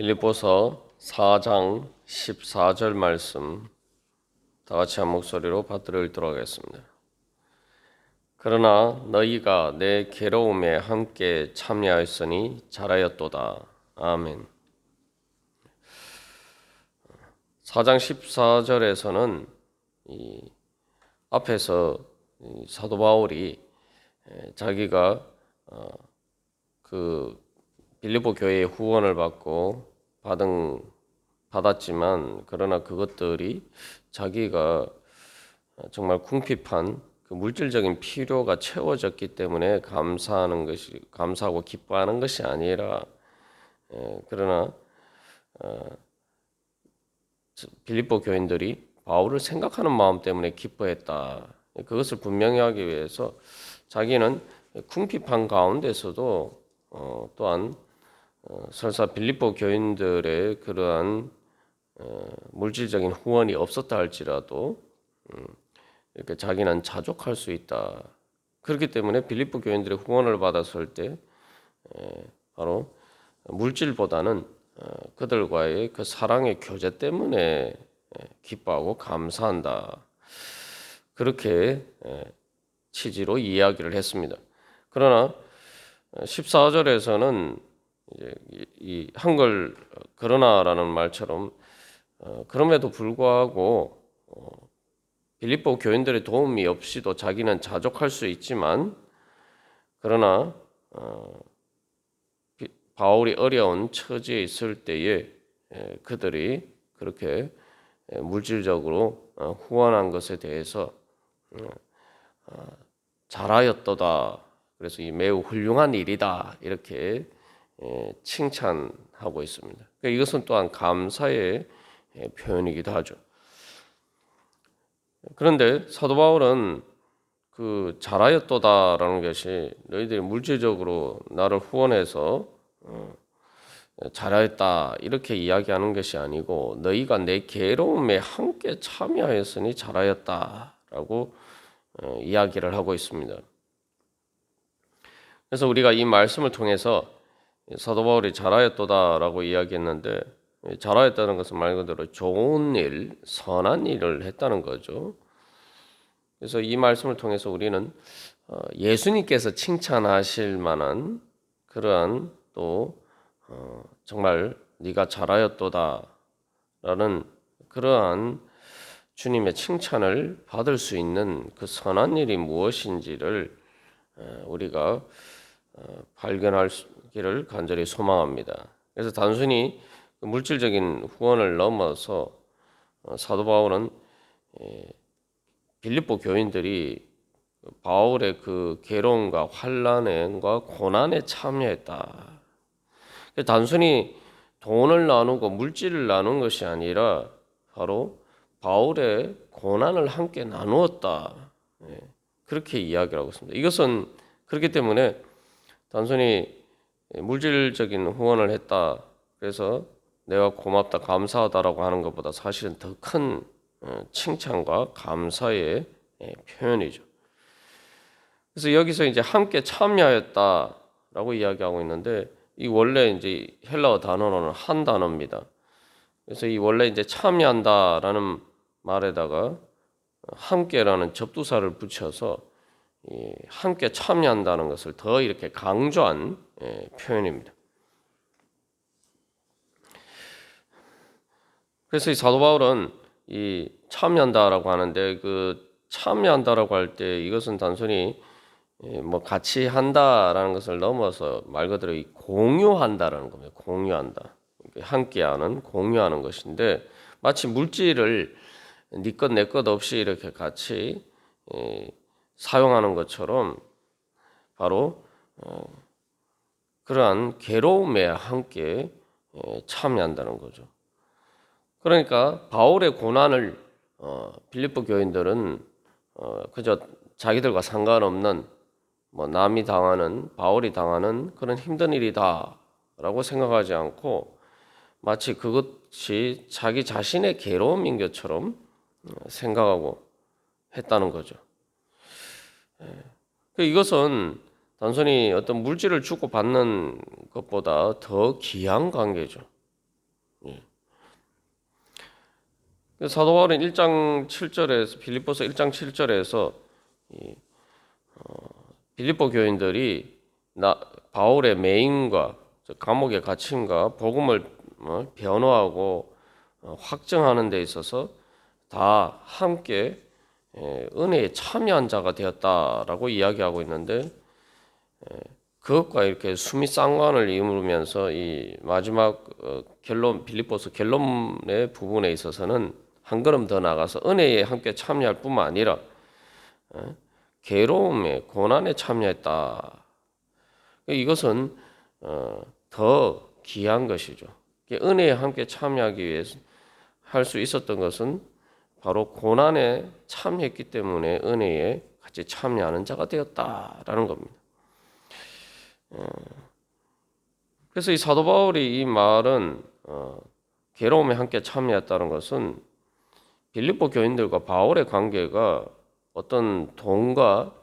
빌립보서 4장 14절 말씀 다 같이 한 목소리로 받들어 읽도록 하겠습니다. 그러나 너희가 내 괴로움에 함께 참여하였으니 잘하였도다. 아멘. 4장 14절에서는 이 앞에서 이 사도 바울이 에, 자기가 어, 그 빌립보 교회의 후원을 받고 받은 받았지만 그러나 그것들이 자기가 정말 궁핍한 그 물질적인 필요가 채워졌기 때문에 감사하는 것이 감사하고 기뻐하는 것이 아니라 에, 그러나 어, 빌립보 교인들이 바울을 생각하는 마음 때문에 기뻐했다. 그것을 분명히 하기 위해서 자기는 궁핍한 가운데서도 어, 또한 어, 설사 빌립보 교인들의 그러한 어, 물질적인 후원이 없었다 할지라도 음, 이렇게 자기는 자족할 수 있다. 그렇기 때문에 빌립보 교인들의 후원을 받았을 때 에, 바로 물질보다는 어, 그들과의 그 사랑의 교제 때문에 에, 기뻐하고 감사한다. 그렇게 에, 취지로 이야기를 했습니다. 그러나 14절에서는 이제 이- 이 한글 그러나라는 말처럼 어, 그럼에도 불구하고 어, 빌립보 교인들의 도움이 없이도 자기는 자족할 수 있지만 그러나 어, 비- 바울이 어려운 처지에 있을 때에 에, 그들이 그렇게 에, 물질적으로 어, 후원한 것에 대해서 어, 어, 잘하였도다. 그래서 이 매우 훌륭한 일이다 이렇게 에, 칭찬하고 있습니다. 그러니까 이것은 또한 감사의 에, 표현이기도 하죠. 그런데 사도 바울은 그 잘하였도다라는 것이 너희들이 물질적으로 나를 후원해서 어, 잘하였다 이렇게 이야기하는 것이 아니고 너희가 내 괴로움에 함께 참여하였으니 잘하였다라고 어, 이야기를 하고 있습니다. 그래서 우리가 이 말씀을 통해서 사도 바울이 잘하였도다라고 이야기했는데 이 잘하였다는 것은 말 그대로 좋은 일, 선한 일을 했다는 거죠. 그래서 이 말씀을 통해서 우리는 어, 예수님께서 칭찬하실 만한 그러한 또 어, 정말 네가 잘하였도다라는 그러한 주님의 칭찬을 받을 수 있는 그 선한 일이 무엇인지를 어, 우리가 어, 발견하기를 간절히 소망합니다. 그래서 단순히 그 물질적인 후원을 넘어서 어, 사도 바울은 예, 빌립보 교인들이 바울의 그 괴로움과 환란과 고난에 참여했다. 그 단순히 돈을 나누고 물질을 나눈 것이 아니라 바로 바울의 고난을 함께 나누었다. 예, 그렇게 이야기를 하고 있습니다. 이것은 그렇기 때문에 단순히 물질적인 후원을 했다. 그래서 내가 고맙다, 감사하다라고 하는 것보다 사실은 더큰 어, 칭찬과 감사의 예, 표현이죠. 그래서 여기서 이제 함께 참여하였다라고 이야기하고 있는데 이 원래 이제 헬라어 단어로는 한 단어입니다. 그래서 이 원래 이제 참여한다라는 말에다가 함께라는 접두사를 붙여서 이 함께 참여한다는 것을 더 이렇게 강조한 예, 표현입니다. 그래서 이 사도 바울은 이 참여한다라고 하는데 그 참여한다라고 할 때 이것은 단순히 예, 뭐 같이 한다라는 것을 넘어서 말 그대로 이 공유한다라는 겁니다. 공유한다. 함께하는 공유하는 것인데 마치 물질을 네 것 내 것 없이 이렇게 같이 예, 사용하는 것처럼 바로 어, 그러한 괴로움에 함께 예, 참여한다는 거죠. 그러니까 바울의 고난을 어, 빌립보 교인들은 어, 그저 자기들과 상관없는 뭐 남이 당하는 바울이 당하는 그런 힘든 일이다라고 생각하지 않고 마치 그것이 자기 자신의 괴로움인 것처럼 어, 생각하고 했다는 거죠. 그 이것은 단순히 어떤 물질을 주고 받는 것보다 더 귀한 관계죠. 사도 바울은 1장 7절에서 빌립보서 1장 7절에서 이, 어, 빌립보 교인들이 나, 바울의 매임과 저 감옥의 갇힘과 복음을 어, 변호하고 어, 확정하는 데 있어서 다 함께 에, 은혜에 참여한 자가 되었다라고 이야기하고 있는데 에, 그것과 이렇게 수미 쌍관을 이루면서 이 마지막 어, 결론 빌립보서 결론의 부분에 있어서는 한 걸음 더 나가서 은혜에 함께 참여할 뿐만 아니라 어, 괴로움에 고난에 참여했다. 이것은 어, 더 귀한 것이죠. 은혜에 함께 참여하기 위해서 할 수 있었던 것은 바로 고난에 참여했기 때문에 은혜에 같이 참여하는 자가 되었다라는 겁니다. 어, 그래서 이 사도 바울이 이 말은 어, 괴로움에 함께 참여했다는 것은 빌립보 교인들과 바울의 관계가 어떤 돈과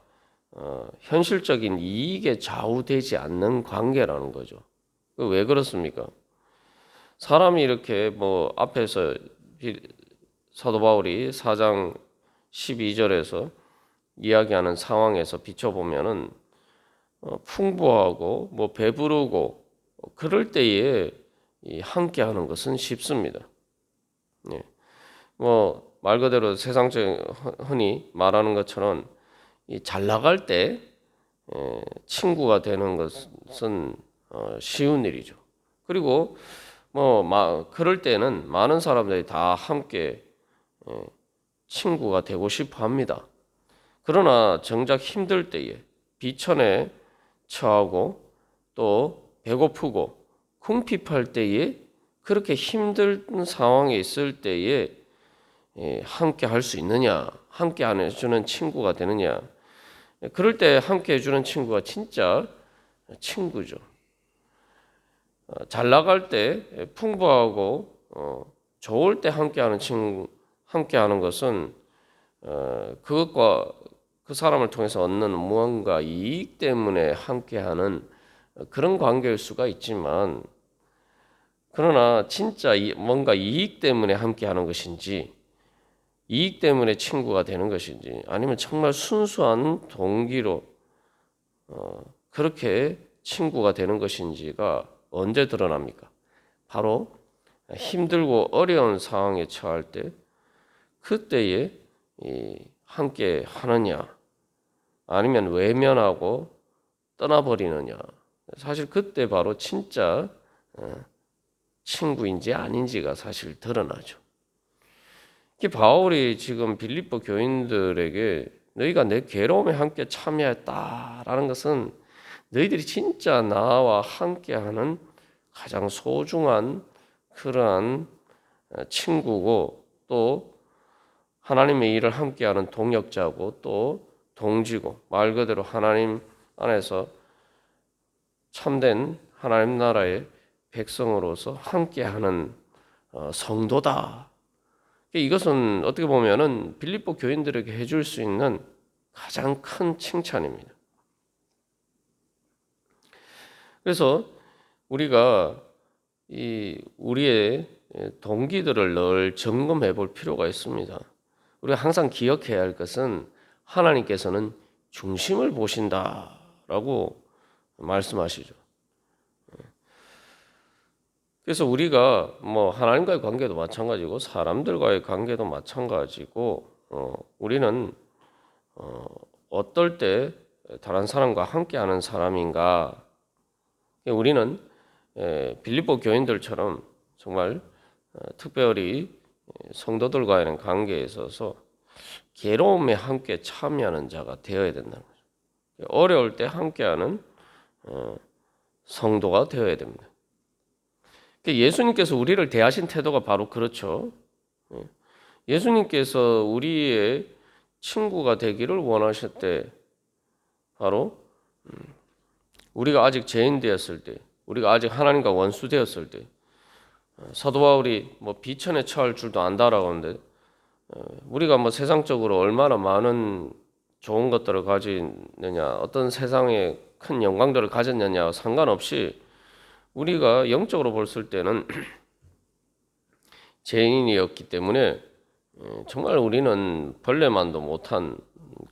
어, 현실적인 이익에 좌우되지 않는 관계라는 거죠. 그왜 그렇습니까? 사람이 이렇게 뭐 앞에서 사도 바울이 4장 12절에서 이야기하는 상황에서 비춰보면은 어, 풍부하고 뭐 배부르고 그럴 때에 함께 하는 것은 쉽습니다. 예. 뭐 말 그대로 세상적 흔히 말하는 것처럼 잘 나갈 때 친구가 되는 것은 어, 쉬운 일이죠. 그리고 뭐 그럴 때는 많은 사람들이 다 함께 친구가 되고 싶어 합니다. 그러나 정작 힘들 때에 비천에 처하고 또 배고프고 궁핍할 때에 그렇게 힘든 상황에 있을 때에 함께 할 수 있느냐, 함께 안 해주는 친구가 되느냐. 그럴 때 함께 해주는 친구가 진짜 친구죠. 어, 잘 나갈 때 풍부하고 어, 좋을 때 함께하는 친구, 함께 하는 것은 어, 그것과 그 사람을 통해서 얻는 무언가 이익 때문에 함께 하는 그런 관계일 수가 있지만 그러나 진짜 뭔가 이익 때문에 함께 하는 것인지 이익 때문에 친구가 되는 것인지 아니면 정말 순수한 동기로 어, 그렇게 친구가 되는 것인지가 언제 드러납니까? 바로 힘들고 어려운 상황에 처할 때 그때에 함께 하느냐 아니면 외면하고 떠나버리느냐 사실 그때 바로 진짜 어, 친구인지 아닌지가 사실 드러나죠. 바울이 지금 빌립보 교인들에게 너희가 내 괴로움에 함께 참여했다라는 것은 너희들이 진짜 나와 함께하는 가장 소중한 그러한 어, 친구고 또 하나님의 일을 함께하는 동역자고 또 동지고 말 그대로 하나님 안에서 참된 하나님 나라의 백성으로서 함께하는 어, 성도다. 이것은 어떻게 보면은 빌립보 교인들에게 해줄 수 있는 가장 큰 칭찬입니다. 그래서 우리가 이 우리의 동기들을 늘 점검해 볼 필요가 있습니다. 우리가 항상 기억해야 할 것은 하나님께서는 중심을 보신다라고 말씀하시죠. 그래서 우리가 뭐 하나님과의 관계도 마찬가지고 사람들과의 관계도 마찬가지고 어, 우리는 어, 어떨 때 다른 사람과 함께하는 사람인가? 우리는 에, 빌립보 교인들처럼 정말 어, 특별히 성도들과의 관계에 있어서 괴로움에 함께 참여하는 자가 되어야 된다는 거죠. 어려울 때 함께하는 어, 성도가 되어야 됩니다. 예수님께서 우리를 대하신 태도가 바로 그렇죠. 예. 예수님께서 우리의 친구가 되기를 원하셨대. 바로 음, 우리가 아직 죄인 되었을 때, 우리가 아직 하나님과 원수 되었을 때, 어, 사도 바울이 뭐 비천에 처할 줄도 안다라고 하는데, 어, 우리가 뭐 세상적으로 얼마나 많은 좋은 것들을 가지느냐, 어떤 세상에 큰 영광들을 가졌느냐 상관없이 우리가 영적으로 봤을 때는 죄인이었기 때문에 예, 정말 우리는 벌레만도 못한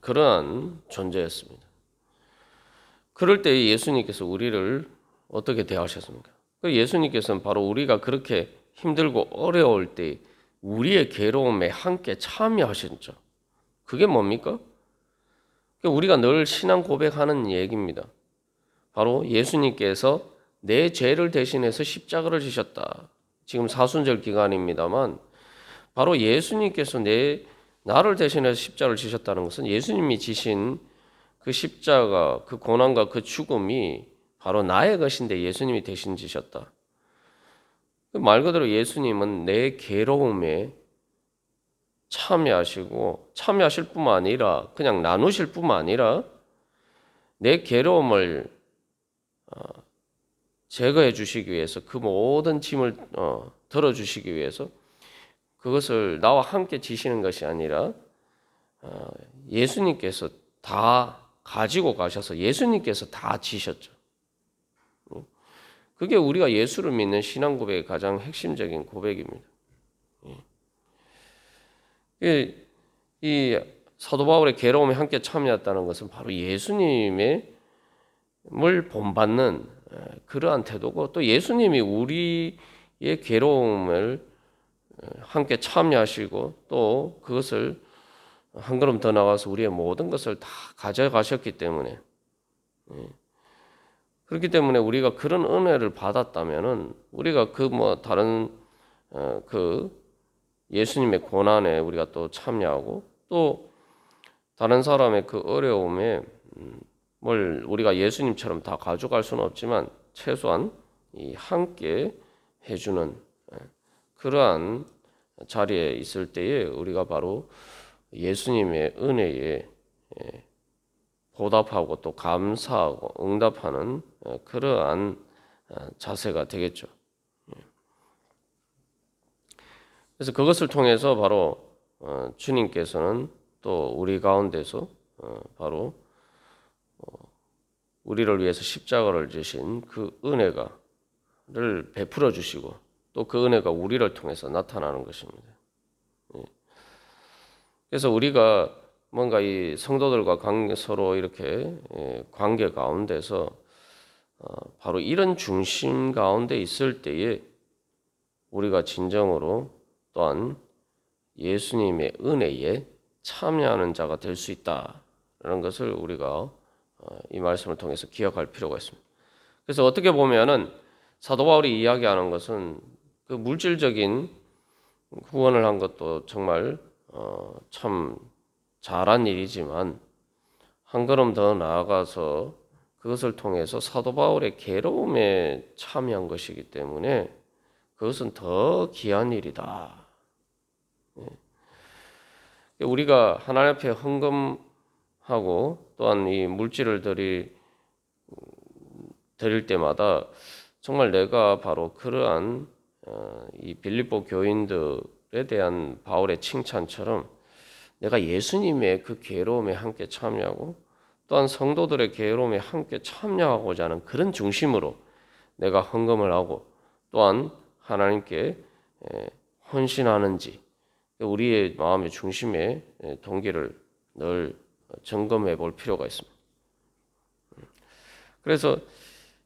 그러한 존재였습니다. 그럴 때 예수님께서 우리를 어떻게 대하셨습니까? 그 예수님께서는 바로 우리가 그렇게 힘들고 어려울 때 우리의 괴로움에 함께 참여하셨죠. 그게 뭡니까? 우리가 늘 신앙 고백하는 얘기입니다. 바로 예수님께서 내 죄를 대신해서 십자가를 지셨다. 지금 사순절 기간입니다만 바로 예수님께서 내 나를 대신해서 십자가를 지셨다는 것은 예수님이 지신 그 십자가, 그 고난과 그 죽음이 바로 나의 것인데 예수님이 대신 지셨다. 그말 그대로 예수님은 내 괴로움에 참여하시고 참여하실 뿐만 아니라 그냥 나누실 뿐만 아니라 내 괴로움을 어, 제거해 주시기 위해서 그 모든 짐을 어, 들어 주시기 위해서 그것을 나와 함께 지시는 것이 아니라 어, 예수님께서 다 가지고 가셔서 예수님께서 다 지셨죠. 그게 우리가 예수를 믿는 신앙 고백의 가장 핵심적인 고백입니다. 이 사도 바울의 괴로움에 함께 참여했다는 것은 바로 예수님의 물 본받는 그러한 태도고 또 예수님이 우리의 괴로움을 함께 참여하시고 또 그것을 한 걸음 더 나가서 우리의 모든 것을 다 가져가셨기 때문에 예. 그렇기 때문에 우리가 그런 은혜를 받았다면은 우리가 그 뭐 다른 어, 그 예수님의 고난에 우리가 또 참여하고 또 다른 사람의 그 어려움에 음, 뭘 우리가 예수님처럼 다 가져갈 수는 없지만 최소한 이 함께 해주는 예, 그러한 자리에 있을 때에 우리가 바로 예수님의 은혜에 예, 보답하고 또 감사하고 응답하는 어, 그러한 어, 자세가 되겠죠. 예. 그래서 그것을 통해서 바로 어, 주님께서는 또 우리 가운데서 바로 우리를 위해서 십자가를 지신 그 은혜가를 베풀어 주시고 또 그 은혜가 우리를 통해서 나타나는 것입니다. 예. 그래서 우리가 뭔가 이 성도들과 관계, 서로 이렇게 예, 관계 가운데서 어, 바로 이런 중심 가운데 있을 때에 우리가 진정으로 또한 예수님의 은혜에 참여하는 자가 될 수 있다라는 것을 우리가 어, 이 말씀을 통해서 기억할 필요가 있습니다. 그래서 어떻게 보면은 사도 바울이 이야기하는 것은 그 물질적인 후원을 한 것도 정말 어, 참 잘한 일이지만 한 걸음 더 나아가서 그것을 통해서 사도 바울의 괴로움에 참여한 것이기 때문에 그것은 더 귀한 일이다. 예. 우리가 하나님 앞에 헌금하고 또한 이 물질을 드릴, 드릴 때마다 정말 내가 바로 그러한 어, 이 빌립보 교인들에 대한 바울의 칭찬처럼 내가 예수님의 그 괴로움에 함께 참여하고 또한 성도들의 괴로움에 함께 참여하고자 하는 그런 중심으로 내가 헌금을 하고 또한 하나님께 헌신하는지 우리의 마음의 중심에 동기를 늘 점검해 볼 필요가 있습니다. 그래서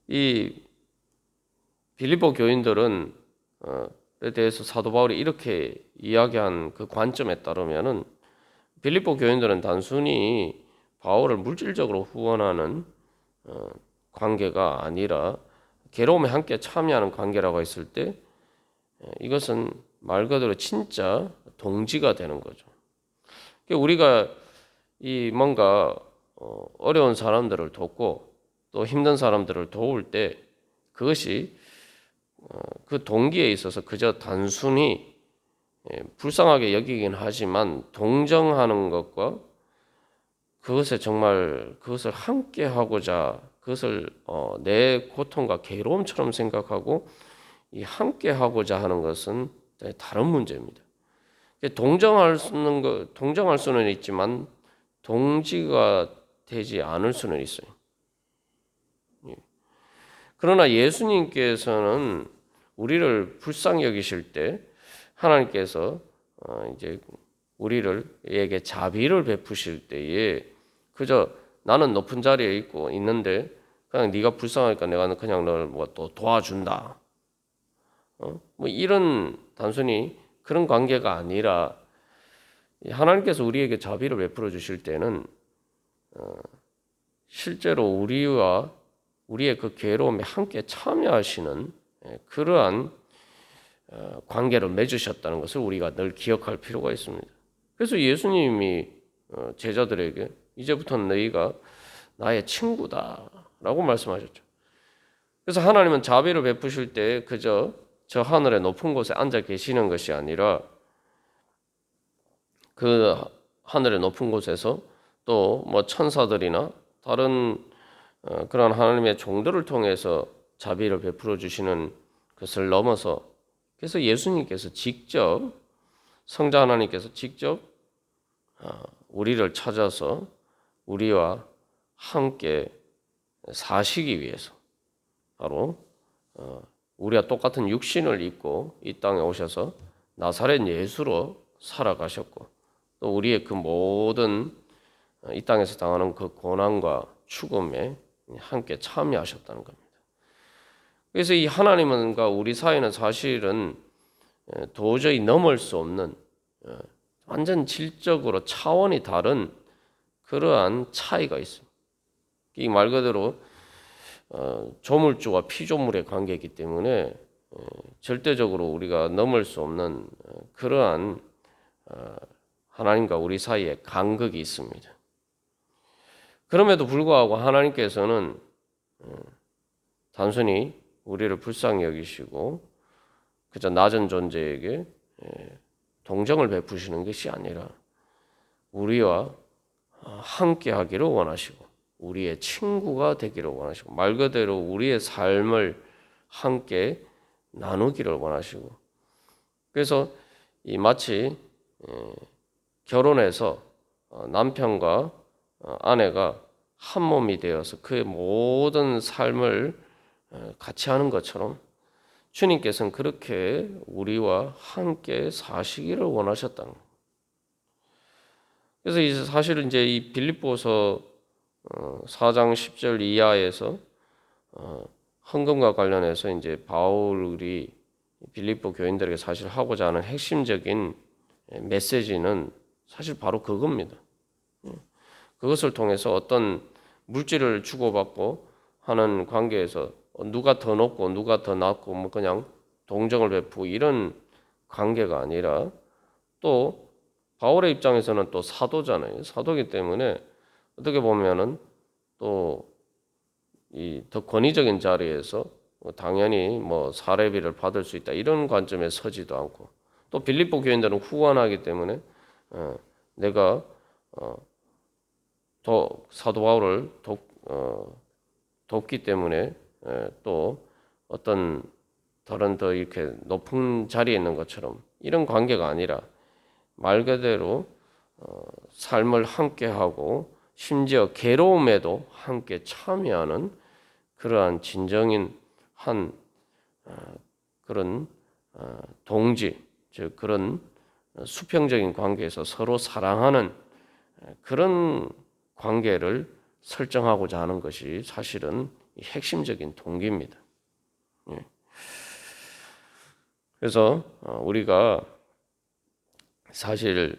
이 빌리보 교인들은 어, 에 대해서 사도 바울이 이렇게 이야기한 그 관점에 따르면은 빌립보 교인들은 단순히 바울을 물질적으로 후원하는 어, 관계가 아니라 괴로움에 함께 참여하는 관계라고 했을 때 이것은 말 그대로 진짜 동지가 되는 거죠. 그러니까 우리가 이 뭔가 어, 어려운 사람들을 돕고 또 힘든 사람들을 도울 때 그것이 어, 그 동기에 있어서 그저 단순히 예, 불쌍하게 여기긴 하지만 동정하는 것과 그것에 정말 그것을 함께 하고자 그것을 어, 내 고통과 괴로움처럼 생각하고 이 함께 하고자 하는 것은 다른 문제입니다. 동정할 수는 거, 동정할 수는 있지만 동지가 되지 않을 수는 있어요. 예. 그러나 예수님께서는 우리를 불쌍히 여기실 때 하나님께서 어, 이제 우리를에게 자비를 베푸실 때에 그저 나는 높은 자리에 있고 있는데 그냥 네가 불쌍하니까 내가 그냥 너를 뭐 또 도와준다. 어? 뭐 이런 단순히 그런 관계가 아니라 하나님께서 우리에게 자비를 베풀어 주실 때는 어, 실제로 우리와 우리의 그 괴로움에 함께 참여하시는 예, 그러한 어, 관계를 맺으셨다는 것을 우리가 늘 기억할 필요가 있습니다. 그래서 예수님이 어, 제자들에게 이제부터는 너희가 나의 친구다라고 말씀하셨죠. 그래서 하나님은 자비를 베푸실 때 그저 저 하늘의 높은 곳에 앉아 계시는 것이 아니라 그 하늘의 높은 곳에서 또 뭐 천사들이나 다른 어, 그런 하나님의 종들을 통해서 자비를 베풀어 주시는 것을 넘어서 그래서 예수님께서 직접 성자 하나님께서 직접 어, 우리를 찾아서 우리와 함께 사시기 위해서 바로 어, 우리와 똑같은 육신을 입고 이 땅에 오셔서 나사렛 예수로 살아가셨고 또 우리의 그 모든 어, 이 땅에서 당하는 그 고난과 죽음에 함께 참여하셨다는 겁니다. 그래서 이 하나님과 우리 사이는 사실은 에, 도저히 넘을 수 없는 에, 완전 질적으로 차원이 다른 그러한 차이가 있습니다. 이 말 그대로 어, 조물주와 피조물의 관계이기 때문에 어, 절대적으로 우리가 넘을 수 없는 어, 그러한 어, 하나님과 우리 사이에 간극이 있습니다. 그럼에도 불구하고 하나님께서는 어, 단순히 우리를 불쌍히 여기시고 그저 낮은 존재에게 예, 동정을 베푸시는 것이 아니라 우리와 함께 하기를 원하시고 우리의 친구가 되기를 원하시고 말 그대로 우리의 삶을 함께 나누기를 원하시고 그래서 이 마치 예, 결혼해서 어, 남편과 어, 아내가 한 몸이 되어서 그의 모든 삶을 어, 같이 하는 것처럼 주님께서는 그렇게 우리와 함께 사시기를 원하셨다는 거예요. 그래서 이제 사실 이제 이 빌립보서 4장 10절 이하에서 헌금과 관련해서 이제 바울이 빌립보 교인들에게 사실 하고자 하는 핵심적인 메시지는 사실 바로 그겁니다. 그것을 통해서 어떤 물질을 주고받고 하는 관계에서 누가 더 높고 누가 더 낮고 뭐 그냥 동정을 베푸고 이런 관계가 아니라 또 바울의 입장에서는 또 사도잖아요. 사도기 때문에 어떻게 보면은 또 이 더 권위적인 자리에서 뭐 당연히 뭐 사례비를 받을 수 있다 이런 관점에 서지도 않고 또 빌립보 교인들은 후원하기 때문에 어, 내가 어, 도, 사도 바울을 돕, 어, 돕기 때문에 에, 또 어떤 다른 더 이렇게 높은 자리에 있는 것처럼 이런 관계가 아니라 말 그대로 어, 삶을 함께 하고 심지어 괴로움에도 함께 참여하는 그러한 진정인 한 어, 그런 어, 동지 즉 그런 수평적인 관계에서 서로 사랑하는 그런 관계를 설정하고자 하는 것이 사실은 핵심적인 동기입니다. 예. 그래서 어, 우리가 사실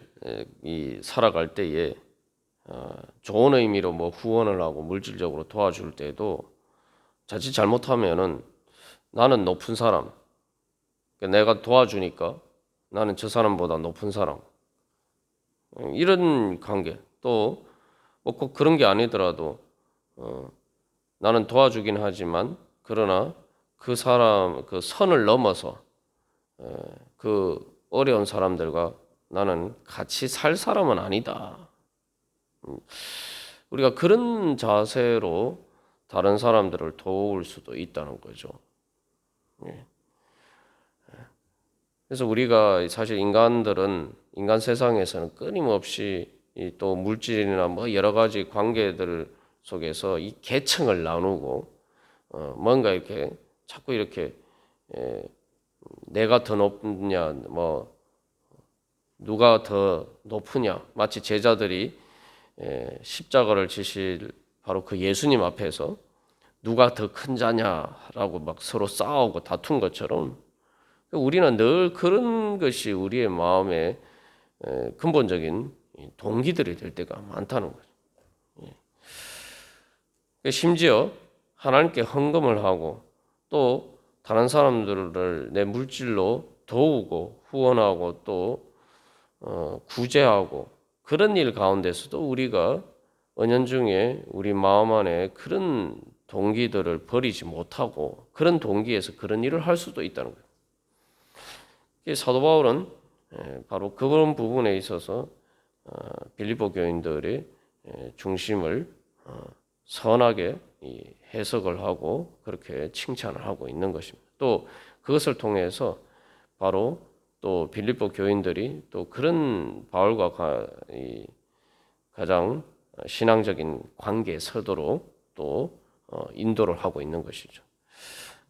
이 살아갈 때에 어, 좋은 의미로 뭐 후원을 하고 물질적으로 도와줄 때도 자칫 잘못하면은 나는 높은 사람, 그러니까 내가 도와주니까 나는 저 사람보다 높은 사람 이런 관계 또뭐꼭 그런 게 아니더라도 어, 나는 도와주긴 하지만 그러나 그 사람 그 선을 넘어서 에, 그 어려운 사람들과 나는 같이 살 사람은 아니다. 음, 우리가 그런 자세로 다른 사람들을 도울 수도 있다는 거죠. 예. 그래서 우리가 사실 인간들은 인간 세상에서는 끊임없이 또 물질이나 뭐 여러 가지 관계들 속에서 이 계층을 나누고 어 뭔가 이렇게 자꾸 이렇게 에 내가 더 높냐 뭐 누가 더 높으냐 마치 제자들이 에, 십자가를 지실 바로 그 예수님 앞에서 누가 더 큰 자냐라고 막 서로 싸우고 다툰 것처럼 우리는 늘 그런 것이 우리의 마음에 에, 근본적인 이 동기들이 될 때가 많다는 거죠. 예. 심지어 하나님께 헌금을 하고 또 다른 사람들을 내 물질로 도우고 후원하고 또 어, 구제하고 그런 일 가운데서도 우리가 은연중에 우리 마음 안에 그런 동기들을 버리지 못하고 그런 동기에서 그런 일을 할 수도 있다는 거예요. 이 사도 바울은 에, 바로 그런 부분에 있어서 어, 빌립보 교인들의 에, 중심을 어, 선하게 이 해석을 하고 그렇게 칭찬을 하고 있는 것입니다. 또 그것을 통해서 바로 또 빌립보 교인들이 또 그런 바울과 가장 신앙적인 관계에 서도록 또 어, 인도를 하고 있는 것이죠.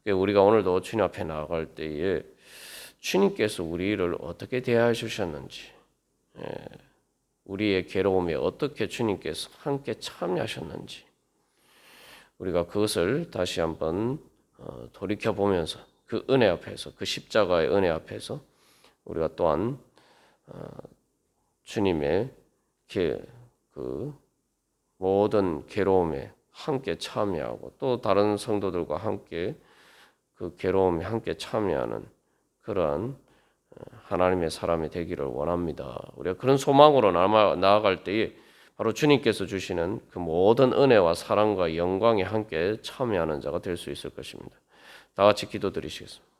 우리가 오늘도 주님 앞에 나아갈 때에 주님께서 우리를 어떻게 대하여 주셨는지, 예, 우리의 괴로움에 어떻게 주님께서 함께 참여하셨는지, 우리가 그것을 다시 한번 어, 돌이켜 보면서 그 은혜 앞에서 그 십자가의 은혜 앞에서 우리가 또한 어, 주님의 그 모든 괴로움에 함께 참여하고 또 다른 성도들과 함께 그 괴로움에 함께 참여하는 그러한 어, 하나님의 사람이 되기를 원합니다. 우리가 그런 소망으로 나아갈 때에 바로 주님께서 주시는 그 모든 은혜와 사랑과 영광에 함께 참여하는 자가 될 수 있을 것입니다. 다 같이 기도드리시겠습니다.